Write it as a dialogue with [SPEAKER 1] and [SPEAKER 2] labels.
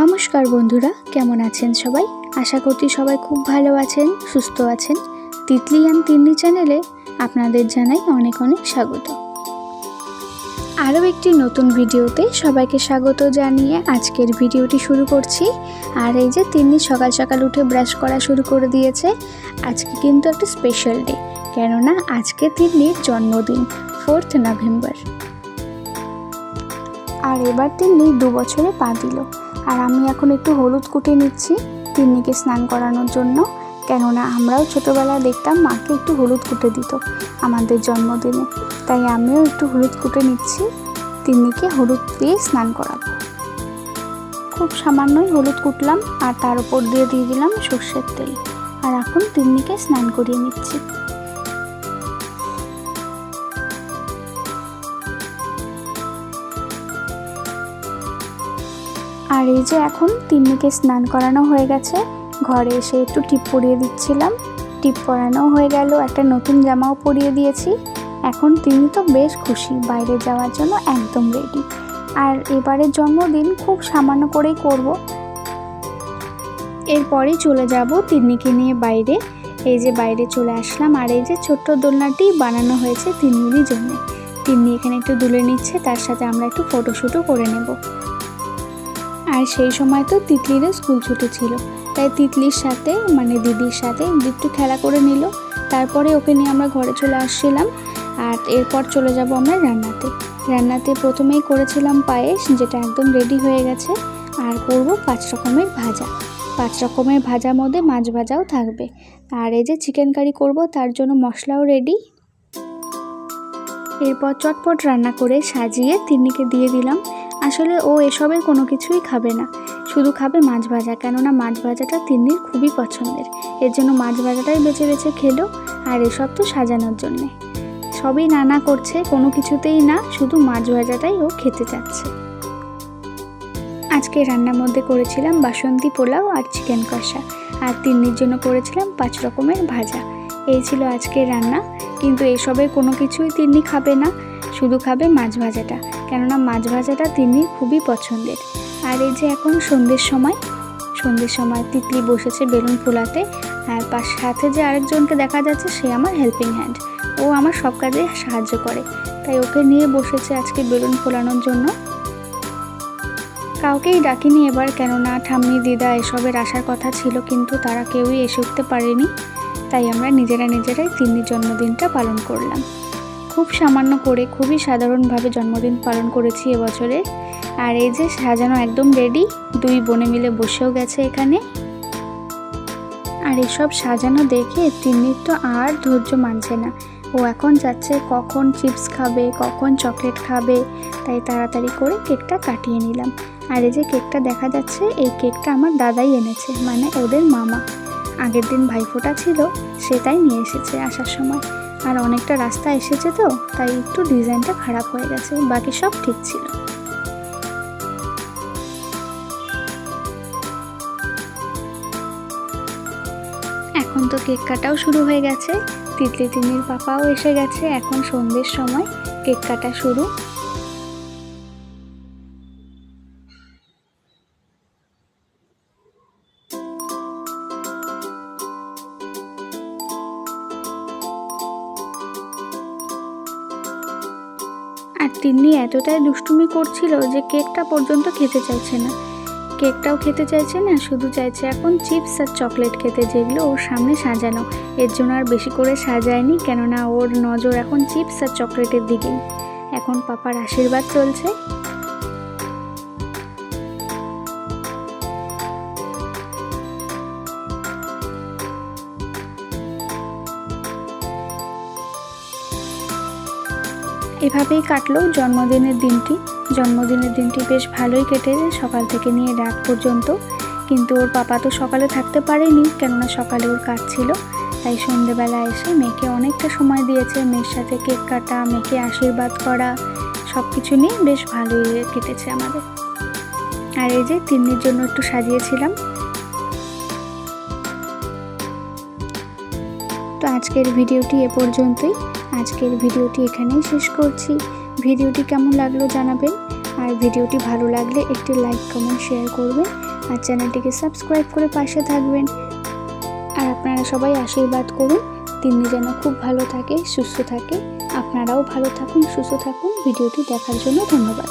[SPEAKER 1] নমস্কার বন্ধুরা, কেমন আছেন সবাই? আশা করছি সবাই খুব ভালো আছেন, সুস্থ আছেন। তিতলি অ্যান্ড তিন্নি চ্যানেলে আপনাদের জানাই অনেক অনেক স্বাগত। আরও একটি নতুন ভিডিওতে সবাইকে স্বাগত জানিয়ে আজকের ভিডিওটি শুরু করছি। আর এই যে তিন্নি সকাল সকাল উঠে ব্রাশ করা শুরু করে দিয়েছে, আজকে কিন্তু একটা স্পেশাল ডে কেননা আজকে তিন্নির জন্মদিন ফোর্থ নভেম্বর আর এবার তিন্নি দু বছরে পা দিল। আর আমি এখন একটু হলুদ কুটে নিচ্ছি তিন্নিকে স্নান করানোর জন্য। কেননা আমরাও ছোটোবেলায় দেখতাম মাকে একটু হলুদ কুটে দিত আমাদের জন্মদিনে। তাই আমিও একটু হলুদ কুটে নিচ্ছি, তিন্নিকে হলুদ দিয়ে স্নান করাবো। খুব সামান্যই হলুদ কুটলাম আর তার উপর দিয়ে দিয়ে দিলাম সর্ষের তেল। আর এখন তিন্নিকে স্নান করিয়ে নিচ্ছি। আর এই যে এখন তিন্নিকে স্নান করানো হয়ে গেছে, ঘরে এসে একটু টিপ পরিয়ে দিচ্ছিলাম। টিপ পরানো হয়ে গেল, একটা নতুন জামাও পরিয়ে দিয়েছি। এখন তিনি তো বেশ খুশি, বাইরে যাওয়ার জন্য একদম রেডি আর এবারের জন্মদিন খুব সামান্য করেই করব। এরপরে চলে যাব তিন্নিকে নিয়ে বাইরে। এই যে বাইরে চলে আসলাম, আর এই যে ছোট্ট দোলনাটি বানানো হয়েছে তিন্নিরই জন্য। তিন্নি এখানে একটু দুলে নিচ্ছে, তার সাথে আমরা একটু ফটোশ্যুটও করে নেব। আর সেই সময় তো তিতলিরও স্কুল ছুটি ছিল। তাই তিতলির সাথে মানে দিদির সাথে একটু খেলা করে নিল। তারপরে ওকে নিয়ে আমরা ঘরে চলে আসছিলাম আর এরপর চলে যাব আমরা রান্নাতে। রান্নাতে প্রথমেই করেছিলাম পায়েস, যেটা একদম রেডি হয়ে গেছে। আর করব পাঁচ রকমের ভাজা। পাঁচ রকমের ভাজার মধ্যে মাছ ভাজাও থাকবে। আর এই যে চিকেন কারি করব, তার জন্য মশলাও রেডি এরপর চটপট রান্না করে সাজিয়ে তিন্নিকে দিয়ে দিলাম। আসলে ও এসবের কোনো কিছুই খাবে না। শুধু খাবে মাছ ভাজা, কেননা মাছ ভাজাটা তিন্নির খুবই পছন্দের। এর জন্য মাছ ভাজাটাই বেছে বেছে খেলো, আর এসব তো সাজানোর জন্যে। সবই নানা করছে, কোনো কিছুতেই না, শুধু মাছ ভাজাটাই ও খেতে চাচ্ছে। আজকে রান্নার মধ্যে করেছিলাম বাসন্তী পোলাও আর চিকেন কষা, আর তিন্নির জন্য করেছিলাম পাঁচ রকমের ভাজা। এই ছিল আজকের রান্না, কিন্তু এসবের কোনো কিছুই তিন্নি খাবে না, শুধু খাবে মাছ ভাজাটা। কেননা মাছ ভাজাটা তিনি খুবই পছন্দের। আর এই যে এখন সন্ধ্যের সময় সন্ধ্যের সময় তিতলি বসেছে বেলুন ফোলাতে, আর পাশ সাথে যে আরেকজনকে দেখা যাচ্ছে সে আমার হেল্পিং হ্যান্ড ও আমার সব কাজে সাহায্য করে। তাই ওকে নিয়ে বসেছে আজকে বেলুন ফোলানোর জন্য। কাউকেই ডাকিনি এবার, কেননা ঠাম্মি, দিদা এসবের আসার কথা ছিল, কিন্তু তারা কেউই এসে উঠতে পারেনি। তাই আমরা নিজেরা নিজেরাই তিন্নির জন্মদিনটা পালন করলাম। খুব সামান্য করে, খুবই সাধারণভাবে জন্মদিন পালন করেছি এবছরে। আর এই যে সাজানো একদম রেডি দুই বোনে মিলে বসেও গেছে এখানে। আর এসব সাজানো দেখে তিন্নির তো আর ধৈর্য মানছে না। ও এখন যাচ্ছে কখন চিপস খাবে, কখন চকলেট খাবে, তাই তাড়াতাড়ি করে কেকটা কাটিয়ে নিলাম। আর এই যে কেকটা দেখা যাচ্ছে, এই কেকটা আমার দাদাই এনেছে মানে ওদের মামা। আগের দিন ভাইফোঁটা ছিল, সেটাই নিয়ে এসেছে আসার সময়। আর অনেকটা রাস্তা এসেছে তো, তাই একটু ডিজাইনটা খারাপ হয়ে গেছে, বাকি সব ঠিক ছিল। এখন তো কেক কাটাও শুরু হয়ে গেছে, তিতলি তিনির পাপাও এসে গেছে, এখন সন্ধ্যের সময় কেক কাটা শুরু। আর তিন্নি এতটাই দুষ্টুমি করছিল যে কেকটা পর্যন্ত খেতে চাইছে না। কেকটাও খেতে চাইছে না, শুধু চাইছে এখন চিপস আর চকলেট খেতে যেগুলো ওর সামনে সাজানো। এর জন্য আর বেশি করে সাজায়নি, কেননা ওর নজর এখন চিপস আর চকলেটের দিকেই। এখন পাপার আশীর্বাদ চলছে। এভাবেই কাটলো জন্মদিনের দিনটি। জন্মদিনের দিনটি বেশ ভালোই কেটেছে সকাল থেকে নিয়ে রাত পর্যন্ত। কিন্তু ওর পাপা তো সকালে থাকতে পারেনি, কেননা সকালে ওর কাজ ছিল। তাই সন্ধেবেলা এসে মেয়েকে অনেকটা সময় দিয়েছে। মেয়ের সাথে কেক কাটা, মেয়েকে আশীর্বাদ করা সব কিছু নিয়ে বেশ ভালোই কেটেছে আমাদের। আর এই যে তিন্নির জন্য একটু সাজিয়েছিলাম। তো আজকের ভিডিওটি এ পর্যন্তই। আজকের ভিডিওটি এখানেই শেষ করছি। ভিডিওটি কেমন লাগল জানাবেন। আর ভিডিওটি ভালো লাগলে একটি লাইক, কমেন্ট, শেয়ার করবেন। আর চ্যানেলটিকে সাবস্ক্রাইব করে পাশে থাকবেন। আর আপনারা সবাই আশীর্বাদ করুন। তিনি যেন খুব ভালো থাকে, সুস্থ থাকে। আপনারাও ভালো থাকুন, সুস্থ থাকুন। ভিডিওটি দেখার জন্য ধন্যবাদ।